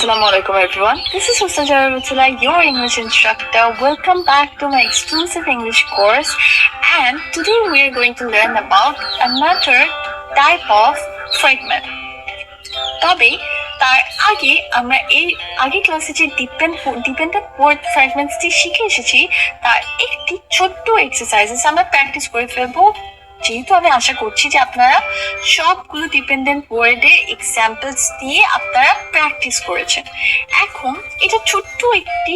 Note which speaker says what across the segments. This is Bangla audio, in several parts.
Speaker 1: Assalamu alaikum everyone. This is Husna Jarabatullah, your English instructor. Welcome back to my exclusive English course. And today we are going to learn about another type of fragment. তবে তার আগে আমরা এই আগে ক্লাসে যে ডিপেন্ড ডিপেন্ডেন্ট ওয়ার্ড ফ্র্যাগমেন্টসটি শিখে এসেছি তার একটি ছোট্ট এক্সারসাইজেস আমরা প্র্যাকটিস করে ফেলব যেহেতু আমি আশা করছি যে আপনারা সবগুলো ডিপেন্ডেন্ট ওয়ার্ডে এক্সাম্পলস দিয়ে আপনারা প্র্যাকটিস করেছেন। এখন এটা ছোট্ট একটি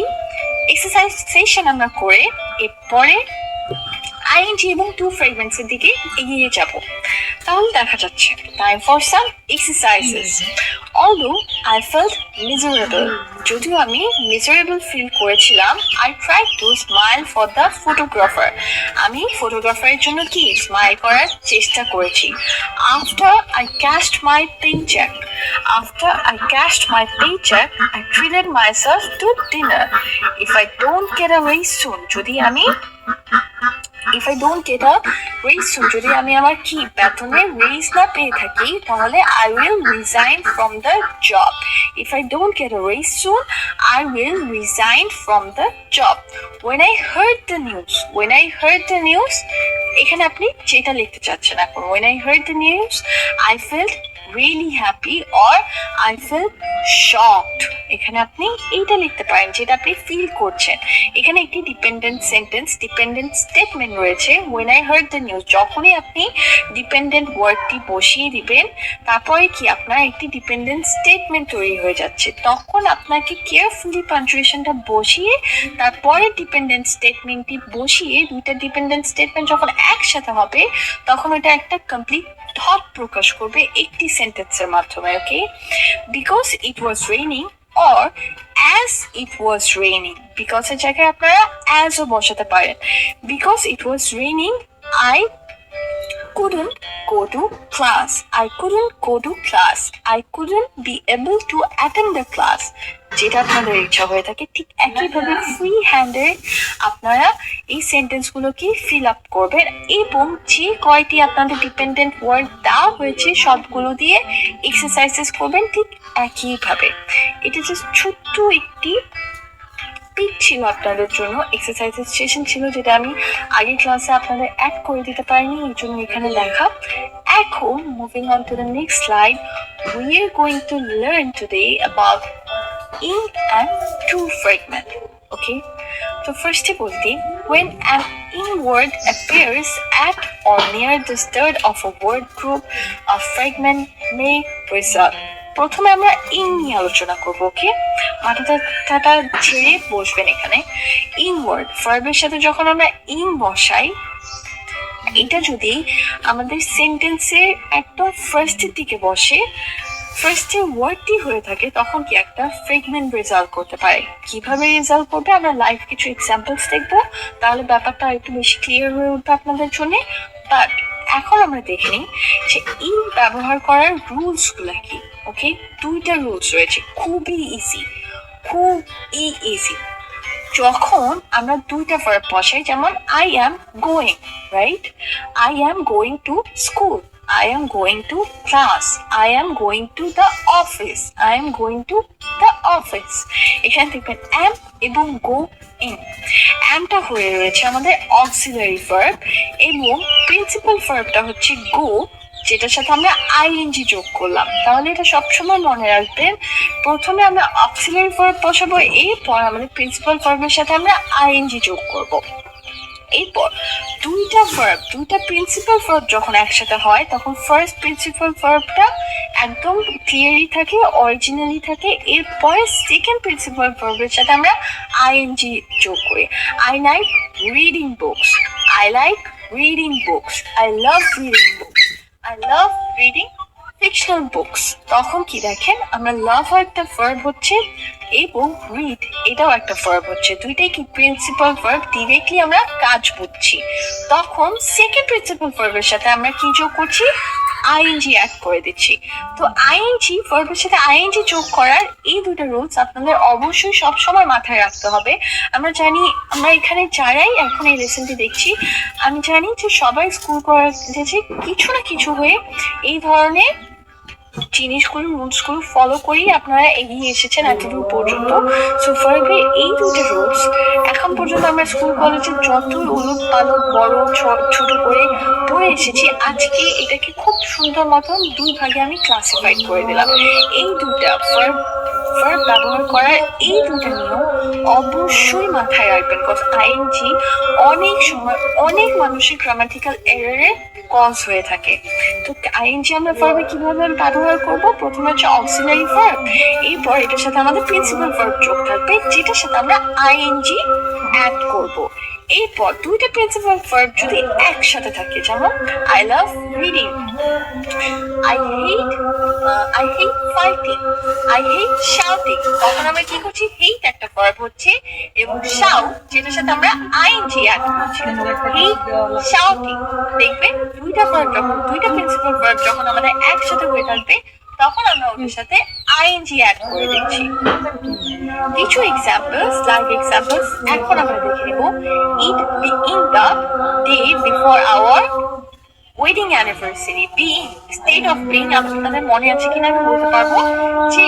Speaker 1: এক্সারসাইজ সেশন আমরা করে এরপরে আইএনজি এবং টু ফ্রেগমেন্টস এর দিকে এগিয়ে যাব। তাহলে দেখা যাচ্ছে। Time for some exercises although I felt miserable যদিও আমি মিজারেবল ফিল করেছিলাম I try to smile for the photographer আমি ফটোগ্রাফারের জন্য কি স্মাইল করার চেষ্টা করেছি? After I cashed my pay check after I cashed my treated myself to dinner if I don't get a soon যদি আমি if I don't a raise soon যদি আমি আমার কি বেতনে রেজ না পেয়ে থাকি, তাহলে I will resign from the job if I don't get a raise soon I will resign from the job when I heard the news when I heard the news এখানে আপনি যেটা লিখতে চাচ্ছেন এখন when I heard the news I felt really happy or I feel shocked এখানে আপনি এইটা লিখতে পারেন, যেটা আপনি ফিল করছেন। এখানে একটি ডিপেন্ডেন্ট সেন্টেন্স ডিপেন্ডেন্ট স্টেটমেন্ট রয়েছে। When I heard the news যখনই আপনি ডিপেন্ডেন্ট ওয়ার্ডটি বসিয়ে দিবেন, তারপরে কি আপনার একটি ডিপেন্ডেন্ট স্টেটমেন্ট তৈরি হয়ে যাচ্ছে। তখন আপনাকে কেয়ারফুলি পাঞ্চুয়েশনটা বসিয়ে, তারপরে ডিপেন্ডেন্ট স্টেটমেন্টটি বসিয়ে, দুইটা ডিপেন্ডেন্ট স্টেটমেন্ট যখন একসাথে হবে, তখন ওটা একটা কমপ্লিট থট প্রকাশ করবে একটি সেন্টেন্সের মাধ্যমে okay because it was raining or as it was raining বিকজের জায়গায় আপনারা অ্যাজও বসাতে পারেন। Because it was raining I couldn't go to class. I couldn't go to class. I couldn't be able to attend the class. যেটা আপনাদের ইচ্ছা হয়ে থাকে, ঠিক একইভাবে ফ্রি হ্যান্ডে আপনারা এই সেন্টেন্সগুলোকে ফিল আপ করবেন এবং যে কয়টি আপনাদের ডিপেন্ডেন্ট ওয়ার্ড দেওয়া হয়েছে, সবগুলো দিয়ে এক্সারসাইজেস করবেন ঠিক একইভাবে এটা জাস্ট ছোট্ট একটি পিক ছিল আপনাদের জন্য। এক্সারসাইজের সেশন ছিল যেটা আমি আগের ক্লাসে আপনাদের অ্যাড করে দিতে পারিনি, এই জন্য এখানে লেখা, এখন moving on to the next slide we are going to learn today about in and to fragment okay তো ফার্স্টে বলতে when an in word appears at or near the start of a word group, a fragment may result প্রথমে আমরা ইন নিয়ে আলোচনা করব, ওকে? মাথাটা ছেড়ে বসবেন এখানে। ইন ওয়ার্ড ভার্বের সাথে যখন আমরা ইন বসাই, এটা যদি আমাদের সেন্টেন্সের একদম ফার্স্টের দিকে বসে ফার্স্টে ওয়ার্ডটি হয়ে থাকে, তখন কি একটা ফ্রেগমেন্ট রেজাল্ট করতে পারে। কীভাবে রেজাল্ট করবে? আমরা লাইভ কিছু এক্সাম্পলস দেখব। তাহলে ব্যাপারটা একটু বেশি ক্লিয়ার হয়ে উঠবে আপনাদের জন্য। বাট এখন আমরা দেখে নিই যে ইন ব্যবহার করার রুলসগুলা কি। ওকে দুইটা রুলস রয়েছে খুবই ইজি খুবই ইজি যখন আমরা দুইটা ভার্ব বসাই, যেমন I am going right I am going to school I am going to class. I am going to the office. I am going to the office. এখানে দেখবেন, am এবং go in. আমটা হয়ে রয়েছে আমাদের অক্সিলারি ভার্ব এবং প্রিন্সিপাল ভার্বটা হচ্ছে go যেটার সাথে আমরা আইএনজি যোগ করলাম। তাহলে এটা সবসময় মনে রাখবেন, প্রথমে আমরা অক্সিলারি ভার্ব বসাবো, এরপর আমাদের প্রিন্সিপাল ভার্বের সাথে আমরা আইএনজি যোগ করব। এরপর দুইটা ভার্ব দুইটা প্রিন্সিপাল ভার্ব যখন একসাথে হয়, তখন ফার্স্ট প্রিন্সিপাল ভার্বটা একদম ক্লিয়ারই থাকে অরিজিনালি থাকে, এরপরে সেকেন্ড প্রিন্সিপাল ভার্বের সাথে আমরা আইএনজি যোগ করি। I like reading books I like reading books I love reading books I love reading fictional books তখন কি দেখেন? আমরা লাভ একটা ভার্ব হচ্ছে এবং রিড এটাও একটা ভার্ব হচ্ছে। দুইটাই কি প্রিন্সিপাল ভার্ব ডিরেক্টলি আমরা কাজ বুঝছি। তখন সেকেন্ড প্রিন্সিপাল ভার্বের সাথে আমরা কি যোগ করছি? আইএনজি অ্যাড করে দিচ্ছি। তো আইএনজি ভার্বের সাথে আইএনজি যোগ করার এই দুটো রুলস আপনাদের অবশ্যই সব সময় মাথায় রাখতে হবে। আমরা জানি, আমরা এখানে যারাই এখন এই লেসনটি দেখছি, আমি জানি যে সবাই স্কুল কলেজে কিছু না কিছু হয়ে এই ধরনের জিনিসগুলো, রুলসগুলো ফলো করেই আপনারা এগিয়ে এসেছেন এতদূর পর্যন্ত। সো ফার্বে এই দুটো রুলস এখন পর্যন্ত আমরা স্কুল কলেজে যত উলট পালক বড় ছোট করে পড়ে এসেছি, আজকে এটাকে খুব সুন্দর মতন দুই ভাগে আমি ক্লাসিফাইড করে দিলাম। এই দুটা ফার্ব ভার্ব ব্যবহার করার এই দুটো নিয়ম অবশ্যই মাথায় রাখবেন কজ আইএনজি অনেক সময় অনেক মানুষের গ্রামাটিক্যাল এররে কজ হয়ে থাকে। তো আইএনজি আমরা ভার্বে কীভাবে ব্যবহার করব? প্রথমে হচ্ছে অক্সিলারি ভার্ব এরপর এটার সাথে আমাদের প্রিন্সিপাল ভার্ব যোগ থাকবে, যেটার সাথে আমরা আইএনজি অ্যাড করব। এরপর দুইটা প্রিন্সিপাল ভার্ব যদি একসাথে থাকে, যেমন I love reading I hate I hate fighting I hate shouting তখন আমরা কি করছি? হেট একটা ভার্ব হচ্ছে এবং শাউট যেটার সাথে আমরা আইএনজি অ্যাড করছি হেট শাউটিং দেখবেন, দুইটা ভার্ব যখন, দুইটা প্রিন্সিপাল ভার্ব যখন আমাদের একসাথে হয়ে থাকবে তখন আমরা ওদের সাথে আইএনজি অ্যাড করে দিচ্ছি। কিছু এক্সাম্পলস লাইক এক্সাম্পলস এখন আমরা দেখে নেব। It be in the day before our wedding anniversary being state of being আপনাদের মনে আছে কিনা আমি বলতে পারব যে,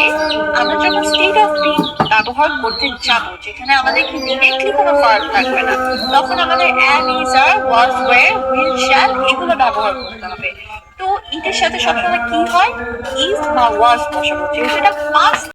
Speaker 1: আমরা যখন স্টেট অফ বিইং ব্যবহার করতে যাব, যেখানে আমাদের কি ডিরেক্টলি কোনো ফার্ক থাকবে না, তখন আমাদের an is are was were will shall এগুলো ব্যবহার করতে হবে। তো ইটের সাথে সবসময় কি হয়? ইজ বা ওয়াজ বসাবো যেহেতু এটা পাস্ট